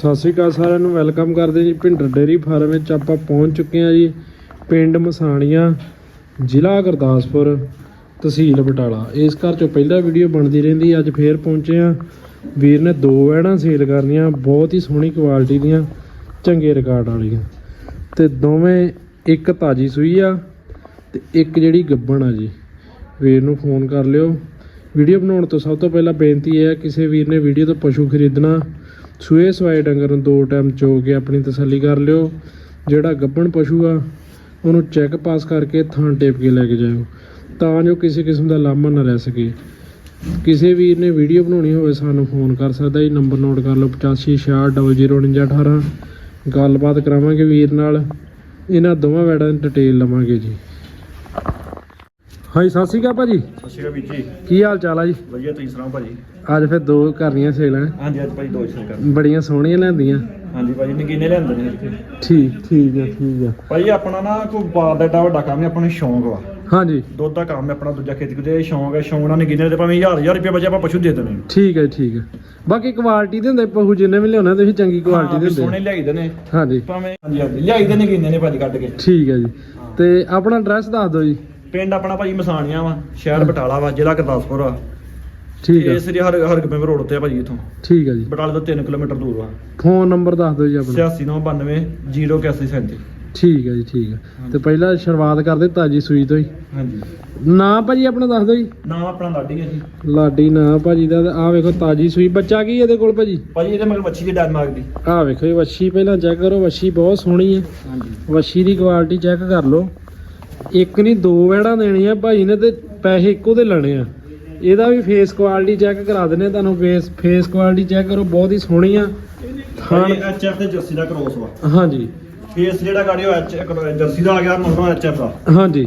ਸਤਿ ਸ਼੍ਰੀ ਅਕਾਲ ਸਾਰਿਆਂ ਨੂੰ, ਵੈਲਕਮ ਕਰਦੇ ਜੀ ਭਿੰਡਰ ਡੇਰੀ ਫਾਰਮ ਵਿੱਚ ਆਪਾਂ ਪਹੁੰਚ ਚੁੱਕੇ ਹਾਂ ਜੀ, ਪਿੰਡ ਮਸਾਣੀਆਂ, ਜ਼ਿਲ੍ਹਾ ਗੁਰਦਾਸਪੁਰ, ਤਹਿਸੀਲ ਬਟਾਲਾ। ਇਸ ਘਰ ਚੋਂ ਪਹਿਲਾ ਵੀਡੀਓ ਬਣਦੀ ਰਹਿੰਦੀ ਅੱਜ ਫੇਰ ਪਹੁੰਚੇ ਹਾਂ। ਵੀਰ ਨੇ ਦੋ ਵੈੜਾਂ ਸੇਲ ਕਰਨੀਆਂ, ਬਹੁਤ ਹੀ ਸੋਹਣੀ ਕੁਆਲਿਟੀ ਦੀਆਂ, ਚੰਗੇ ਰਿਕਾਰਡ ਵਾਲੀਆਂ। ਤੇ ਦੋਵੇਂ ਇੱਕ ਤਾਜੀ ਸੂਈ ਆ ਤੇ ਇੱਕ ਜਿਹੜੀ ਗੱਬਣ ਆ ਜੀ। ਵੀਰ ਨੂੰ ਫੋਨ ਕਰ ਲਿਓ। ਵੀਡੀਓ ਬਣਾਉਣ ਤੋਂ ਸਭ ਤੋਂ ਪਹਿਲਾਂ ਬੇਨਤੀ ਇਹ ਹੈ, ਕਿਸੇ ਵੀਰ ਨੇ ਵੀਡੀਓ ਤੋਂ ਪਸ਼ੂ ਖਰੀਦਣਾ ਸੂਏ ਸਵਾਏ ਡੰਗਰ ਨੂੰ ਦੋ ਟਾਈਮ ਚੋ ਕੇ ਆਪਣੀ ਤਸੱਲੀ ਕਰ ਲਿਓ। ਜਿਹੜਾ ਗੱਬਣ ਪਸ਼ੂ ਆ ਉਹਨੂੰ ਚੈੱਕ ਪਾਸ ਕਰਕੇ ਥਾਂ ਟੇਪ ਕੇ ਲੈ ਕੇ ਜਾਇਓ। ਤਾਂ ਜੋ ਕਿਸੇ ਕਿਸਮ ਦਾ ਲਾਮਾ ਨਾ ਰਹਿ ਸਕੇ। ਕਿਸੇ ਵੀਰ ਨੇ ਵੀਡੀਓ ਬਣਾਉਣੀ ਹੋਵੇ ਸਾਨੂੰ ਫੋਨ ਕਰ ਸਕਦਾ ਜੀ। ਨੰਬਰ ਨੋਟ ਕਰ ਲਓ 8566004918 ਗੱਲਬਾਤ ਕਰਾਵਾਂਗੇ ਵੀਰ ਨਾਲ। ਇਹਨਾਂ ਦੋਵਾਂ ਵੈੜਾਂ ਦੀ ਡਿਟੇਲ ਲਵਾਂਗੇ ਜੀ। ਹਾਂਜੀ ਸਤਿ ਸ਼੍ਰੀ ਅਕਾਲ ਭਾਜੀ। ਸਤਿ ਸ਼੍ਰੀ ਅਕਾਲ ਵੀਰ ਜੀ। ਕੀ ਹਾਲ ਚਾਲ ਆ ਜੀ? ਵਧੀਆ ਤੁਸੀਂ ਸੁਣਾਓ ਭਾਜੀ? ਅੱਜ ਫਿਰ ਦੋ ਕਰਨੀਆਂ ਸੇਲਾਂ ਹਾਂਜੀ ਅੱਜ ਭਾਜੀ ਦੋ ਸ਼ੇਰ ਕਰ ਬੜੀਆਂ ਸੋਹਣੀਆਂ ਲੈਂਦੀਆਂ। ਹਾਂਜੀ ਭਾਜੀ ਨਗੀਨੇ ਲਿਆਂਦੇ ਨੇ ਇੱਥੇ। ਠੀਕ ਠੀਕ ਹੈ ਠੀਕ ਹੈ। ਭਾਜੀ ਆਪਣਾ ਨਾ ਕੋਈ ਬਾਰ ਦਾ ਏਡਾ ਵੱਡਾ ਕੰਮ ਨਹੀਂ ਆਪਣਾ ਸ਼ੌਂਕ ਵਾ। ਹਾਂਜੀ। ਦੁੱਧ ਦਾ ਕੰਮ ਹੈ ਆਪਣਾ ਦੂਜਾ ਖੇਤੀ ਕੁਦੇ ਸ਼ੌਂਕ ਹੈ। ਸ਼ੌਂਕ ਨਾਲ ਨਗੀਨੇ ਦੇ ਭਾਵੇਂ ਹਜ਼ਾਰ ਹਜ਼ਾਰ ਰੁਪਏ ਬਚੇ ਆਪਾਂ ਪਸ਼ੂ ਦੇ ਦੇਣੇ ਠੀਕ ਹੈ ਠੀਕ ਹੈ। ਬਾਕੀ ਕੁਆਲਿਟੀ ਦੇ ਹੁੰਦੇ ਪਹੂ ਜਿੰਨੇ ਵੀ ਲਿਆਉਣਾ ਤੁਸੀਂ ਚੰਗੀ ਕੁਆਲਿਟੀ ਦੇ ਹਾਂ, ਵੀ ਸੋਹਣੇ ਹੁੰਦੇ ਲਿਆਈਦੇ ਨੇ। ਹਾਂਜੀ। ਭਾਵੇਂ ਹਾਂਜੀ ਹਾਂਜੀ ਲਿਆਈਦੇ ਨਗੀਨੇ ਨੇ ਭਾਜੀ ਕੱਢ ਕੇ। ਠੀਕ ਹੈ ਜੀ। ਤੇ ਆਪਣਾ ਐਡਰੈਸ ਦੱਸ ਦਿਓ ਜੀ। ਪਿੰਡ ਆਪਣਾ ਭਾਜੀ ਮਸਾਣੀਆਂ ਵਾ ਸ਼ਹਿਰ ਬਟਾਲਾ ਵਾ ਜ਼ਿਲ੍ਹਾ ਗੁਰਦਾਸਪੁਰ ਆ ਠੀਕ ਹੈ ਇਹ ਸ੍ਰੀ ਹਰ ਹਰਗੋਬਿੰਦ ਰੋਡ ਤੇ ਆ ਭਾਜੀ ਇਥੋਂ। ਠੀਕ ਹੈ ਜੀ। ਬਟਾਲੇ ਤੋਂ 3 ਕਿਲੋਮੀਟਰ ਦੂਰ ਵਾ ਫੋਨ ਨੰਬਰ ਦੱਸ ਦਿਓ ਜੀ ਆਪਣਾ। 8992 08137 ਠੀਕ ਹੈ ਜੀ ਠੀਕ ਹੈ ਤੇ ਪਹਿਲਾਂ ਸ਼ੁਰੂਆਤ ਕਰਦੇ ਤਾਜੀ ਸੂਈ ਤੋਂ ਹੀ। ਹਾਂਜੀ। ਨਾਂ ਭਾਜੀ ਆਪਣਾ ਦੱਸ ਦਿਓ ਜੀ। ਨਾਮ ਆਪਣਾ ਲਾਡੀ ਹੈ ਜੀ। ਲਾਡੀ ਨਾਂ ਭਾਜੀ ਦਾ ਆ ਵੇਖੋ ਤਾਜੀ ਸੂਈ। ਬੱਚਾ ਕੀ ਇਹਦੇ ਕੋਲ ਭਾਜੀ? ਭਾਜੀ ਇਹਦੇ ਮਗਰ ਮੱਛੀ ਦੀ ਡੈਨਮਾਰਕ ਦੀ। ਆ ਵੇਖੋ ਇਹ ਵੱਛੀ ਪਹਿਲਾਂ ਚੈੱਕ ਕਰੋ। ਵੱਛੀ ਬਹੁਤ ਸੋਹਣੀ ਹੈ ਹਾਂਜੀ। ਵੱਛੀ ਦੀ ਕੁਆਲਿਟੀ ਚੈੱਕ ਕਰ ਲਓ। ਇੱਕ ਨਹੀਂ ਦੋ ਵੈੜਾਂ ਦੇਣੀਆਂ ਭਾਈ ਨੇ ਤੇ ਪੈਸੇ ਇੱਕੋ ਦੇ ਲੈਣੇ ਆ। ਇਹਦਾ ਵੀ ਫੇਸ ਕੁਆਲਿਟੀ ਚੈੱਕ ਕਰਾ ਦਿੰਨੇ ਤੁਹਾਨੂੰ ਫੇਸ ਫੇਸ ਕੁਆਲਿਟੀ ਚੈੱਕ ਕਰੋ ਬਹੁਤ ਹੀ ਸੋਹਣੀ ਆ ਹਾਂ ਥਣ ਐਚਐਫ ਤੇ ਜਰਸੀ ਦਾ ਕ੍ਰੋਸ ਵਾ। ਹਾਂਜੀ। ਫੇਸ ਜਿਹੜਾ ਗਾੜੀ ਉਹ ਐਚ ਜਰਸੀ ਦਾ ਆ ਗਿਆ ਨੋਟੋ ਐਚਐਫ ਦਾ। ਹਾਂਜੀ।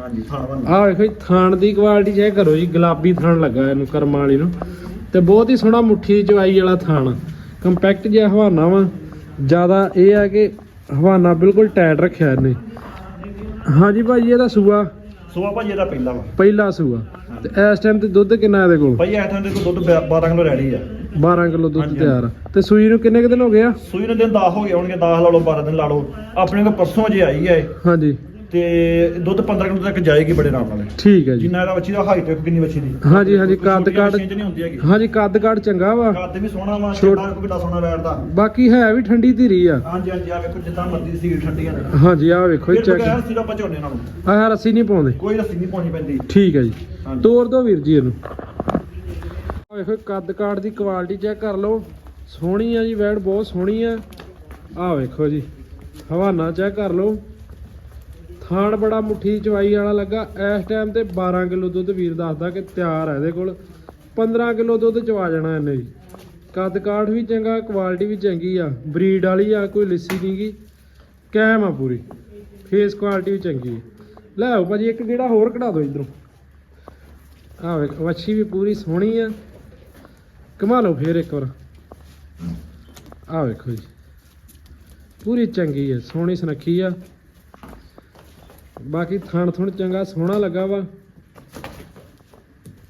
ਹਾਂਜੀ ਥਾਣਾ ਬਣ ਆ ਵੇਖੋ ਜੀ, ਥਣ ਦੀ ਕੁਆਲਿਟੀ ਚੈੱਕ ਕਰੋ ਜੀ ਗੁਲਾਬੀ ਥਣ ਲੱਗਾ ਇਹਨੂੰ ਕਰਮਾਂ ਵਾਲੀ ਨੂੰ। ਤੇ ਬਹੁਤ ਹੀ ਸੋਹਣਾ ਮੁੱਠੀ ਚਵਾਈ ਵਾਲਾ ਥਣ। ਕੰਪੈਕਟ ਜਿਹਾ ਹਵਾਨਾ ਵਾ। ਜ਼ਿਆਦਾ ਇਹ ਆ ਕਿ ਹਵਾਨਾ ਬਿਲਕੁਲ ਟਾਈਟ ਰੱਖਿਆ ਇਹਨੇ। ਹਾਂਜੀ ਭਾਜੀ ਇਹਦਾ ਸੂਆ। ਸੋਆ ਭਾਜੀ ਇਹਦਾ ਪਹਿਲਾ ਵਾ। ਪਹਿਲਾ ਸੂਆ। ਤੇ ਇਸ ਟਾਈਮ ਤੇ ਦੁੱਧ ਕਿੰਨਾ ਇਹਦੇ ਕੋਲ? ਭਾਈ ਐਥਾਂ ਦੇ ਕੋਲ ਦੁੱਧ 12 ਕਿਲੋ ਰੈਡੀ ਆ। 12 ਕਿਲੋ ਦੁੱਧ ਹਾਂਜੀ, ਤਿਆਰ ਆ। ਤੇ ਸੂਈ ਨੂੰ ਕਿੰਨੇ ਕੁ ਦਿਨ ਹੋ ਗਏ ਆ? ਸੂਈ ਨੂੰ ਦਿਨ 10 ਹੋ ਗਏ ਹੋਣਗੇ 10 ਲਾ ਲਓ 12 ਦਿਨ ਲਾ ਲਓ। ਆਪਣੇ ਕੋਲ ਪਰਸੋਂ ਜੇ ਆਈ ਹੈ ਹਾਂਜੀ। ਤੇ ਦੁੱਧ 15 ਕਿਲੋ ਤੱਕ ਜਾਏਗੀ ਬੜੇ ਆਰਾਮ ਨਾਲ। ਠੀਕ ਹੈ ਜੀ। ਜਿੰਨਾ ਇਹਦਾ ਬੱਚੀ ਦਾ ਹਾਈਟ ਵੇਖੋ ਕਿੰਨੀ ਬੱਚੀ ਦੀ। ਹਾਂਜੀ ਹਾਂਜੀ ਕੱਦ ਕਾਠ ਨਹੀਂ ਹੁੰਦੀ ਹੈਗੀ। ਹਾਂਜੀ ਕੱਦ ਕਾਠ ਚੰਗਾ ਵਾ। ਕੱਦ ਵੀ ਸੋਹਣਾ ਵਾ ਛੋਟ- ਛੋਟਾ ਕਿੱਡਾ ਸੋਹਣਾ ਬੈਠਦਾ। ਬਾਕੀ ਹੈ ਵੀ ਠੰਡੀ ਧੀਰੀ ਆ। ਹਾਂਜੀ ਹਾਂਜੀ ਆ ਵੇਖੋ ਜਿੱਦਾਂ ਮਰਜ਼ੀ ਸੀ ਠੰਡੀਆਂ ਨੇ ਹਾਂਜੀ ਆ ਵੇਖੋ ਫਿਰ ਚੈੱਕ ਬਗੈਰ ਸਿਰਾ ਪਚਾਉਣੇ ਨਾਲ। ਆਹ ਰੱਸੀ ਨਹੀਂ ਪਾਉਂਦੇ। ਕੋਈ ਰੱਸੀ ਨਹੀਂ ਪਾਉਣੀ ਪੈਂਦੀ। ਠੀਕ ਹੈ ਜੀ। ਤੋੜ ਦੋ ਵੀਰ ਜੀ ਇਹਨੂੰ। ਵੇਖੋ ਕੱਦ ਕਾਠ ਦੀ ਕੁਆਲਿਟੀ ਚੈੱਕ ਕਰ ਲਓ। ਸੋਹਣੀ ਆ ਜੀ ਵੈੜ ਬਹੁਤ ਸੋਹਣੀ ਆ। ਆਹ ਵੇਖੋ ਜੀ ਹਵਾਨਾ ਚੈੱਕ ਕਰ ਲਓ। ਥਾਣ ਬੜਾ ਮੁੱਠੀ ਚਵਾਈ ਵਾਲਾ ਲੱਗਾ। ਇਸ ਟਾਈਮ ਤੇ 12 ਕਿਲੋ ਦੁੱਧ ਵੀਰ ਦੱਸਦਾ ਕਿ ਤਿਆਰ ਹੈ ਇਹਦੇ ਕੋਲ। 15 ਕਿਲੋ ਦੁੱਧ ਚਵਾ ਜਾਣਾ ਇਹਨੇ ਜੀ। ਕੱਦ ਕਾਠ ਵੀ ਚੰਗਾ ਕੁਆਲਿਟੀ ਵੀ ਚੰਗੀ ਆ। ਬਰੀਡ ਵਾਲੀ ਆ, ਕੋਈ ਲਿੱਸੀ ਨਹੀਂਗੀ ਕੈਮ ਆ ਪੂਰੀ। ਫੇਸ ਕੁਆਲਿਟੀ ਵੀ ਚੰਗੀ ਹੈ ਲੈ ਆਓ ਭਾਜੀ, ਇੱਕ ਜਿਹੜਾ ਹੋਰ ਕਢਾ ਦਿਓ ਇਧਰੋਂ। ਆਹ ਵੇਖ, ਵੱਛੀ ਵੀ ਪੂਰੀ ਸੋਹਣੀ ਆ। ਕਮਾ ਲਓ ਫੇਰ ਇੱਕ ਵਾਰ। ਆਹ ਵੇਖੋ ਜੀ। ਪੂਰੀ ਚੰਗੀ ਹੈ ਸੋਹਣੀ ਸੁਨੱਖੀ ਆ। ਬਾਕੀ ਥਣ ਥੁਣ ਚੰਗਾ ਸੋਹਣਾ ਲੱਗਾ ਵਾ।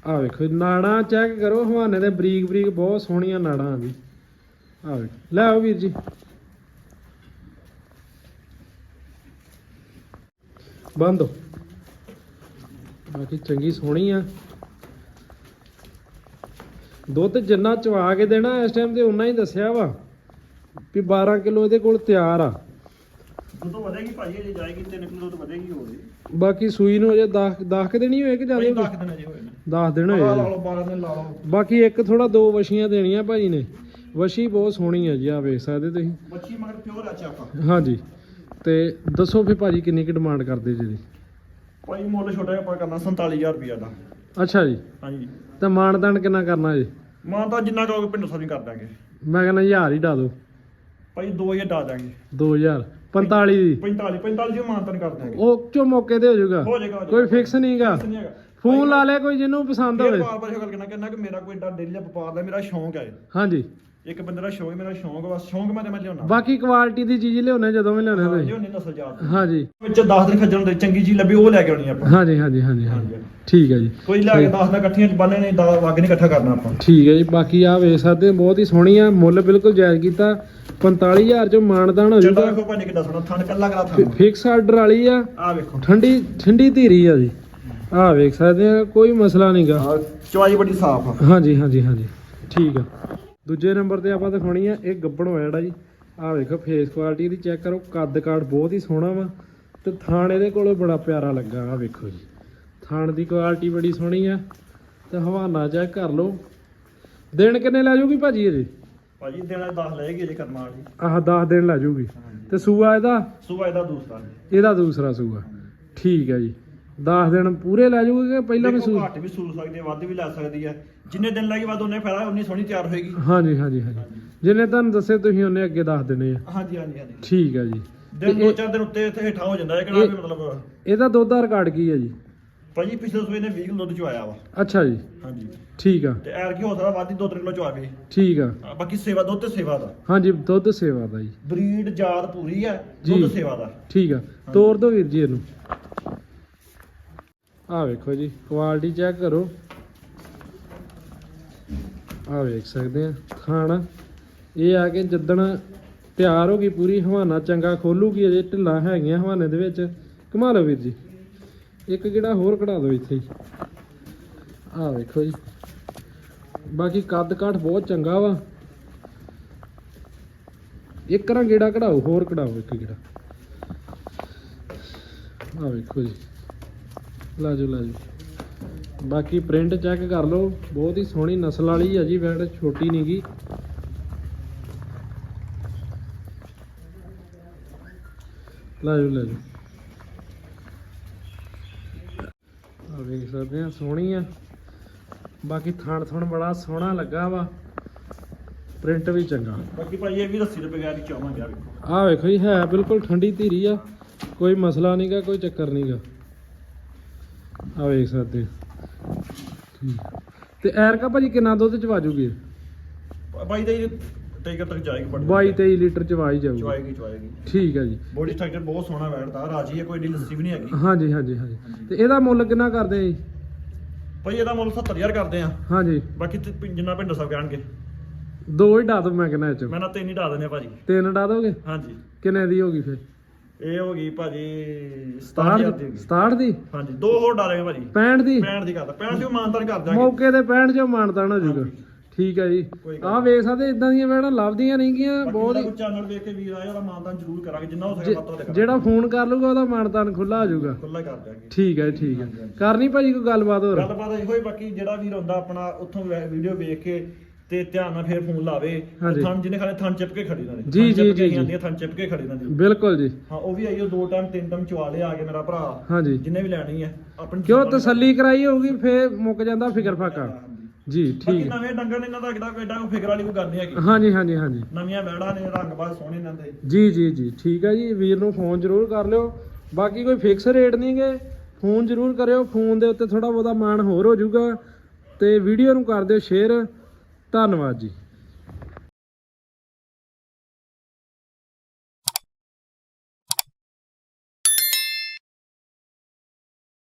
ਆਹ ਵੇਖੋ, ਨਾੜਾਂ ਚੈੱਕ ਕਰੋ, ਹਵਾਨੇ ਦੇ ਬਰੀਕ ਬਰੀਕ ਬਹੁਤ ਸੋਹਣੀਆਂ ਨਾੜਾਂ ਆ ਵੀ ਆਹ ਵੇਖੋ, ਲੈ ਆਓ ਵੀਰ ਜੀ। ਬੰਦੋ ਬਾਕੀ ਚੰਗੀ ਸੋਹਣੀ ਆ। ਦੁੱਧ ਜਿੰਨਾ ਚਵਾ ਕੇ ਦੇਣਾ ਇਸ ਟਾਈਮ ਤੇ ਉਨਾ ਹੀ ਦੱਸਿਆ ਵਾ ਵੀ 12 ਕਿਲੋ ਇਹਦੇ ਕੋਲ ਤਿਆਰ ਆ। ਦੁੱਧ ਵਧੇਗੀ ਭਾਜੀ ਜੇ ਜਾਏਗੀ 3 ਕਿਲੋ ਦੁੱਧ ਵਧੇਗੀ ਹੋਰ ਬਾਕੀ ਸੂਈ ਨੂੰ ਅਜੇ 10 10 ਕੁ ਹੀ ਹੋਏ ਕਿ ਭਾਈ ਜ਼ਿਆਦਾ 10 ਦਿਨ ਅਜੇ ਹੋਏ ਨੇ। 10 ਦਿਨ ਲਾ ਹੋਏ ਲਾ ਆ। ਲਓ 12 ਦਿਨ ਲਾ ਲਓ। ਬਾਕੀ ਇੱਕ ਥੋੜਾ ਦੋ ਵਸ਼ੀਆਂ ਦੇਣੀਆਂ ਭਾਜੀ ਨੇ। ਵਸ਼ੀ ਬਹੁਤ ਸੋਹਣੀ ਆ ਜੀ ਆ ਵੇਖ ਸਕਦੇ ਤੁਸੀਂ। ਬੱਚੀ ਮਗਰ ਪਿਓਰ ਆ ਚਾਪਾ ਹਾਂਜੀ। ਤੇ ਦੱਸੋ ਫਿਰ ਭਾਜੀ ਕਿੰਨੀ ਕੁ ਡਿਮਾਂਡ ਕਰਦੇ ਜੀ ਦੀ ਭਾਈ ਮੁੱਲ ਛੋਟਾ ਜਿਹਾ ਆਪਾਂ ਕਰਨਾ 47000 ਰੁਪਿਆ ਦਾ। ਅੱਛਾ ਜੀ। ਹਾਂਜੀ। ਤੇ ਮਾਨਦਾਨ ਕਿੰਨਾ ਕਰਨਾ ਜੀ? ਮਾਂ ਤਾਂ ਜਿੰਨਾ ਕਹੋਗੇ ਪਿੰਡ ਸਾਰੀ ਕਰ ਦਾਂਗੇ। ਮੈਂ ਕਹਿੰਦਾ ਹਜ਼ਾਰ ਹੀ ਡਾ ਦਿਓ। ਭਾਈ 2000 ਡਾ ਦਾਂਗੇ 2000 45 ਦੀ 45 45 ਜੋ ਮਾਂ ਤਾਂ ਕਰ ਦਾਂਗੇ ਉਹ ਚੋ ਮੌਕੇ ਤੇ ਹੋ ਜਾਊਗਾ? ਹੋ ਜਾਏਗਾ। ਕੋਈ ਫਿਕਸ ਨਹੀਂਗਾ ਕੁਛ ਨਹੀਂ ਹੈਗਾ। ਫੋਨ ਲਾ ਲਿਆ ਕੋਈ ਜਿਹਨੂੰ ਪਸੰਦ ਹੋਵੇ। ਬਾਰ ਬਾਰ ਇਹ ਗੱਲ ਕਹਿਣਾ ਕਹਿੰਦਾ ਕਿ ਮੇਰਾ ਕੋਈ ਏਡਾ ਡੇਲੀ ਦਾ ਵਪਾਰ ਦਾ ਮੇਰਾ ਸ਼ੌਂਕ ਹੈ ਹਾਂਜੀ। ਇੱਕ ਬੰਦੇ ਦਾ ਸ਼ੌਂਕ ਹੈ, ਮੇਰਾ ਸ਼ੌਂਕ ਬਸ ਸ਼ੌਂਕ ਮੈਂ ਤੇ ਮੈਂ ਲਿਆਉਣਾ। ਬਾਕੀ ਕੁਆਲਿਟੀ ਦੀ ਚੀਜ਼ ਲਿਆਉਣੇ ਜਦੋਂ ਵੀ ਲਿਆਉਣੇ ਤੁਸੀਂ। ਲਿਆਉਣੀ ਨਸਲ ਜਾਤ ਹਾਂਜੀ। ਵਿੱਚ 10 ਦਿਨ ਖੱਜਣ ਦੇ ਚੰਗੀ ਚੀਜ਼ ਲੱਭੀ ਉਹ ਲੈ ਕੇ ਆਉਣੀ ਆਪਾਂ। ਹਾਂਜੀ ਹਾਂਜੀ ਹਾਂਜੀ ਹਾਂਜੀ। ਹਾਂਜੀ। ਠੀਕ ਹੈ ਜੀ। ਕੋਈ ਲਿਆ ਕੇ 10 ਦਾ ਇਕੱਠੀਆਂ ਚ ਬੰਨੇ ਨਹੀਂ 10 ਵਗ ਨਹੀਂ ਇਕੱਠਾ ਕਰਨਾ ਆਪਾਂ। ਠੀਕ ਹੈ ਜੀ ਬਾਕੀ ਆ ਵੇਖ ਸਕਦੇ ਬਹੁਤ ਹੀ ਸੋਹਣੀ ਆ ਮੁੱਲ ਬਿਲਕੁਲ ਜਾਇਜ਼ ਕੀਤਾ। 45000 ਚ ਮਾਨਦਾਨ ਹੋ ਚੱਡਾ ਜਾਊਗਾ ਵੇਖੋ ਭਾਜੀ ਕਿੱਡਾ ਸੋਹਣਾ ਥਣ ਕੱਲਾ ਕਰਾ ਥਣ ਫਿਕਸ ਆਰਡਰ ਵਾਲੀ ਆ। ਆ ਵੇਖੋ। ਠੰਡੀ ਠੰਡੀ ਧੀਰੀ ਆ ਜੀ। ਆ ਵੇਖ ਸਕਦੇ ਆ ਕੋਈ ਮਸਲਾ ਨਹੀਂਗਾ ਆਹ ਚਵਾਈ ਬੜੀ ਸਾਫ਼ ਆ। ਹਾਂਜੀ ਹਾਂਜੀ ਹਾਂਜੀ। ਠੀਕ ਆ। ਦੂਜੇ ਨੰਬਰ ਤੇ ਆਪਾਂ ਦਿਖਾਉਣੀ ਆ ਇਹ ਗੱਬਣ ਹੋਇਆ ਜਿਹੜਾ ਜੀ। ਆ ਵੇਖੋ ਫੇਸ ਕੁਆਲਿਟੀ ਦੀ ਚੈੱਕ ਕਰੋ। ਕੱਦ ਕਾਠ ਬਹੁਤ ਹੀ ਸੋਹਣਾ ਵਾ। ਤੇ ਥਾਣ ਇਹਦੇ ਕੋਲੋਂ ਬੜਾ ਪਿਆਰਾ ਲੱਗਾ ਆ ਵੇਖੋ ਜੀ। ਥਾਣ ਦੀ ਕੁਆਲਿਟੀ ਬੜੀ ਸੋਹਣੀ ਆ। ਤੇ ਹਵਾਨਾ ਚੈੱਕ ਕਰ ਲਓ। ਦਿਨ ਕਿੰਨੇ ਲੈ ਜਾਊਗੀ ਭਾਜੀ ਇਹਦੇ? ਭਾਜੀ ਦੇਣਾ 10 ਲਏਗੀ ਜੇ ਕਰਮਾ ਵਾਲੀ। ਆਹ 10 ਦਿਨ ਲੈ ਜਾਊਗੀ ਤੇ ਸੂਆ ਇਹਦਾ? ਸੂਬਾ ਇਹਦਾ ਦੂਸਰਾ ਜੀ। ਇਹਦਾ ਦੂਸਰਾ ਸੂਆ। ਠੀਕ ਹੈ ਜੀ। 10 ਦਿਨ ਪੂਰੇ ਲੈ ਜਾਊਗੀ ਕਿ ਪਹਿਲਾਂ ਵੀ ਦੇਖੋ ਸੂ ਘੱਟ ਵੀ ਸੂਲ ਸਕਦੀ ਹੈ ਵੱਧ ਵੀ ਲੈ ਸਕਦੀ ਹੈ। ਜਿੰਨੇ ਦਿਨ ਲੱਗੇ ਬਾਅਦ ਉਹਨੇ ਫਾਇਦਾ ਉਨੀ ਸੋਹਣੀ ਤਿਆਰ ਹੋਏਗੀ। ਹਾਂਜੀ ਹਾਂਜੀ ਹਾਂਜੀ। ਜਿੰਨੇ ਤੁਹਾਨੂੰ ਦੱਸੇ ਤੁਸੀਂ ਉਹਨੇ ਅੱਗੇ ਦੱਸ ਦੇਣੇ ਆ। ਹਾਂਜੀ ਹਾਂਜੀ ਹਾਂਜੀ। ਠੀਕ ਹੈ ਜੀ। ਦਿਨ ਦੋ ਚਾਰ ਦਿਨ ਉੱਤੇ ਇੱਥੇ ਹੇਠਾਂ ਹੋ ਜਾਂਦਾ ਹੈ ਕਿਹੜਾ ਵੀ ਮਤਲਬ ਇਹਦਾ ਦੁੱਧ ਦਾ ਰਿਕਾਰਡ ਕੀ ਹੈ ਜੀ? ਭਾਜੀ ਪਿਛਲੇ ਸਵੇਰ ਨੇ 20 ਕਿਲੋ ਦੁੱਧ ਚਵਾਇਆ ਵਾ। ਅੱਛਾ ਜੀ। ਹਾਂਜੀ। ਠੀਕ ਆ। ਤੇ ਐਰ ਕੀ ਹੋ ਸਕਦਾ ਵੱਧ ਹੀ 2-3 ਕਿਲੋ ਚਵਾਵੇ ਠੀਕ ਆ। ਆ, ਬਾਕੀ ਸੇਵਾ ਦੁੱਧ ਤੇ ਸੇਵਾ ਦਾ। ਹਾਂਜੀ ਦੁੱਧ ਸੇਵਾ ਦਾ ਜੀ। ਬਰੀਡ ਜਾਤ ਪੂਰੀ ਜੀ। ਦੁੱਧ ਸੇਵਾ ਦਾ। ਠੀਕ ਆ। ਤੋਰ ਦੋ ਵੀਰ ਜੀ ਇਹਨੂੰ। ਆ ਵੇਖੋ ਜੀ ਕੁਆਲਿਟੀ ਚੈੱਕ ਕਰੋ। ਆ ਵੇਖ ਸਕਦੇ ਆ ਖਾਣਾ। ਇਹ ਆ ਕੇ ਜਿੱਦਣ ਤਿਆਰ ਹੋ ਗਈ ਪੂਰੀ ਹਵਾਨਾ ਚੰਗਾ ਖੋਲੂਗੀ ਅਜੇ ਢਿੱਲਾ ਹੈਗੀਆਂ ਹਵਾਨੇ ਦੇ ਵਿੱਚ। ਕਮਾ ਲਓ ਵੀਰ ਜੀ। ਇੱਕ ਜਿਹੜਾ ਹੋਰ ਕਢਾ ਦਿਓ ਇੱਥੇ ਹੀ। ਆ ਵੇਖੋ ਜੀ। ਬਾਕੀ ਕੱਦ ਕਾਠ ਬਹੁਤ ਚੰਗਾ ਵਾ। ਇੱਕ ਰਾਂ ਗੇੜਾ ਕਢਾਓ, ਹੋਰ ਕਢਾਓ ਇੱਕ ਗੇੜਾ। ਆ ਵੇਖੋ ਜੀ। ਲਾਜੋ ਲਾਜੋ ਬਾਕੀ ਪ੍ਰਿੰਟ ਚੈੱਕ ਕਰ ਲਓ। ਬਹੁਤ ਹੀ ਸੋਹਣੀ ਨਸਲ ਵਾਲੀ ਆ ਜੀ ਵੈੜ ਛੋਟੀ ਨਹੀਂਗੀ ਲਾਜੋ ਲਾਜੋ ਆ ਵੇਖ ਸਕਦੇ ਆ ਸੋਹਣੀ ਆ। ਬਾਕੀ ਥਣ ਥਣ ਬੜਾ ਸੋਹਣਾ ਲੱਗਾ ਵਾ। ਪ੍ਰਿੰਟ ਵੀ ਚੰਗਾ। ਬਾਕੀ ਭਾਜੀ ਇਹ ਵੀ ਰੱਸੀ ਦੇ ਬਗੈਰ ਹੀ ਚਾਹਾਂਗੇ ਆ ਵੇਖੋ। ਆ ਵੇਖੋ ਜੀ ਹੈ ਬਿਲਕੁਲ ਠੰਡੀ ਧੀਰੀ ਆ। ਕੋਈ ਮਸਲਾ ਨਹੀਂਗਾ ਕੋਈ ਚੱਕਰ ਨਹੀਂਗਾ ਆ ਵੇਖ ਸਕਦੇ। ਠੀਕ। ਤੇ ਐਰਕਾ ਭਾਜੀ ਕਿੰਨਾ ਦੁੱਧ ਚਵਾ ਜੂਗੀ? ਬਾਈ ਦਾ ਹੀ ਟੇਕਰ ਤੱਕ ਜਾਏਗੀ ਬੜੀ 22 23 ਲੀਟਰ ਚਵਾਈ ਜਾਊਗੀ। ਚਵਾਏਗੀ ਚਵਾਏਗੀ ਠੀਕ ਹੈ ਜੀ। ਬੋਡੀ ਸਟਰਕਚਰ ਬਹੁਤ ਸੋਹਣਾ ਬੈਠਦਾ ਰਾਜੀ ਹੈ ਕੋਈ ਲੱਸੀ ਵੀ ਨਹੀਂ ਹੈਗੀ। ਹਾਂਜੀ ਹਾਂਜੀ ਹਾਂਜੀ। ਤੇ ਇਹਦਾ ਮੁੱਲ ਕਿੰਨਾ ਕਰਦੇ ਆ ਜੀ? ਭਾਈ ਇਹਦਾ ਮੁੱਲ 70000 ਕਰਦੇ ਆ। ਹਾਂਜੀ। ਬਾਕੀ ਤੇ ਪਿੰ- ਜਿੰਨਾ ਪਿੰਡ ਸਭ ਕਹਿਣਗੇ। ਦੋ ਹੀ ਡਾ ਦੋ ਮੈਂ ਕਹਿੰਦਾ ਇਹ ਚ। ਮੈਂ ਨਾ ਤਿੰਨ ਹੀ ਡਾ ਦਿੰਦੇ ਆ ਭਾਜੀ। ਤਿੰਨ ਡਾ ਦੋਗੇ? ਹਾਂਜੀ। ਕਿੰਨੇ ਦੀ ਹੋਗੀ ਫਿਰ? ਇਹ ਹੋ ਗਈ ਭਾਜੀ 67 67000 ਦੀ? ਹੋ ਗਈ। 67 ਦੀ? ਹਾਂਜੀ। ਦੋ ਹੋਰ ਡਾਲਾਂਗੇ ਭਾਜੀ। 65 ਦੀ? 65 ਦੀ ਕਰਦਾ 65 ਦੀ ਮਾਨਤਾਨ ਕਰ ਦਾਂਗੇ ਮੌਕੇ ਤੇ 65 ਚੋਂ ਮਾਨਤਾਨ ਹੋ ਜੂਗਾ। ਠੀਕ ਹੈ ਜੀ। ਕੋਈ ਗੱਲ ਆਹ ਵੇਖ ਸਕਦੇ ਇਦਾਂ ਦੀਆਂ ਵੈੜਾਂ ਲੱਭਦੀਆਂ ਨਹੀਂ ਗੀਆਂ ਬਹੁਤ ਹੀ ਚੈਨਲ ਵੇਖ ਕੇ ਵੀਰ ਆਇਆ ਉਹਦਾ ਮਾਨਤਾਨ ਜ਼ਰੂਰ ਕਰਾਂਗੇ ਜਿੰਨਾ ਹੋ ਸਕੇ ਵੱਧ ਤੋਂ ਵੱਧ ਜੇ- ਕਰਾਂਗੇ। ਜਿਹੜਾ ਫੋਨ ਕਰ ਲੂਗਾ ਉਹਦਾ ਮਾਨਤਾਨ ਖੁੱਲਾ ਹੋ ਜਾਊਗਾ। ਖੁੱਲਾ ਕਰ ਦਾਂਗੇ ਠੀਕ ਹੈ ਠੀਕ ਹੈ। ਕਰਨੀ ਭਾਜੀ ਕੋਈ ਗੱਲਬਾਤ ਹੋਰ? ਗੱਲਬਾਤ ਇਹੋ ਹੀ ਬਾਕੀ ਜਿਹੜਾ ਵੀਰ ਹੁੰਦਾ ਆਪਣਾ ਉੱਥੋਂ ਵੀਡੀਓ ਵੇਖ ਕੇ ਤੇ ਧਿਆਨ ਨਾਲ ਫੇਰ ਫੋਨ ਲਾਵੇ ਹਾਂਜੀ। ਥਣ ਜਿਹਨੇ ਖਾਣੇ ਥਣ ਚਿਪ ਕੇ ਖੜੀ ਨਾ ਜੀ, ਜੀ, ਜੀ, ਜੀ। ਥਣ ਚਿਪ ਕੇ ਖੜੀ ਨਾ ਬਿਲਕੁਲ ਜੀ। ਹਾਂ ਉਹ ਵੀ ਆਈਓ ਦੋ ਟਾਈਮ ਤਿੰਨ ਟਾਈਮ ਚਵਾ ਲਿਆ ਆ ਕੇ ਮੇਰਾ ਭਰਾ। ਹਾਂਜੀ। ਜਿੰਨੇ ਵੀ ਲੈਣੀ ਹੈ ਆਪਣੀ ਕਿਉਂ ਤਸੱਲੀ ਕਰਾਈ ਹੋਊਗੀ ਫੇਰ ਮੁੱਕ ਜਾਂਦਾ ਫਿਕਰ ਫਾਕਾ ਜੀ ਬਾਕੀ ਠੀਕ। ਨਵੇਂ ਡੰਗਰ ਨੇ ਇਹਨਾਂ ਦਾ ਕਿਹੜਾ ਏਡਾ ਕੋਈ ਫਿਕਰ ਵਾਲੀ ਕੋਈ ਗੱਲ ਨਹੀਂ ਹੈਗੀ। ਹਾਂਜੀ ਹਾਂਜੀ ਹਾਂਜੀ। ਨਵੀਆਂ ਵੈੜਾਂ ਨੇ ਰੰਗ ਬਾਦ ਸੋਹਣੇ ਇਹਨਾਂ ਦੇ। ਜੀ ਜੀ ਜੀ ਠੀਕ ਹੈ ਜੀ। ਵੀਰ ਨੂੰ ਫੋਨ ਜ਼ਰੂਰ ਕਰ ਲਿਓ। ਬਾਕੀ ਕੋਈ ਫਿਕਸ ਰੇਟ ਨਹੀਂਗੇ ਫੋਨ ਜ਼ਰੂਰ ਕਰਿਓ। ਫੋਨ ਦੇ ਉੱਤੇ ਥੋੜਾ ਬਹੁਤਾ ਮਾਣ ਹੋਰ ਹੋ ਜਾਊਗਾ। ਤੇ ਵੀਡੀਓ ਨੂੰ ਕਰ ਦਿਓ ਸ਼ੇਅਰ ਧੰਨਵਾਦ ਜੀ।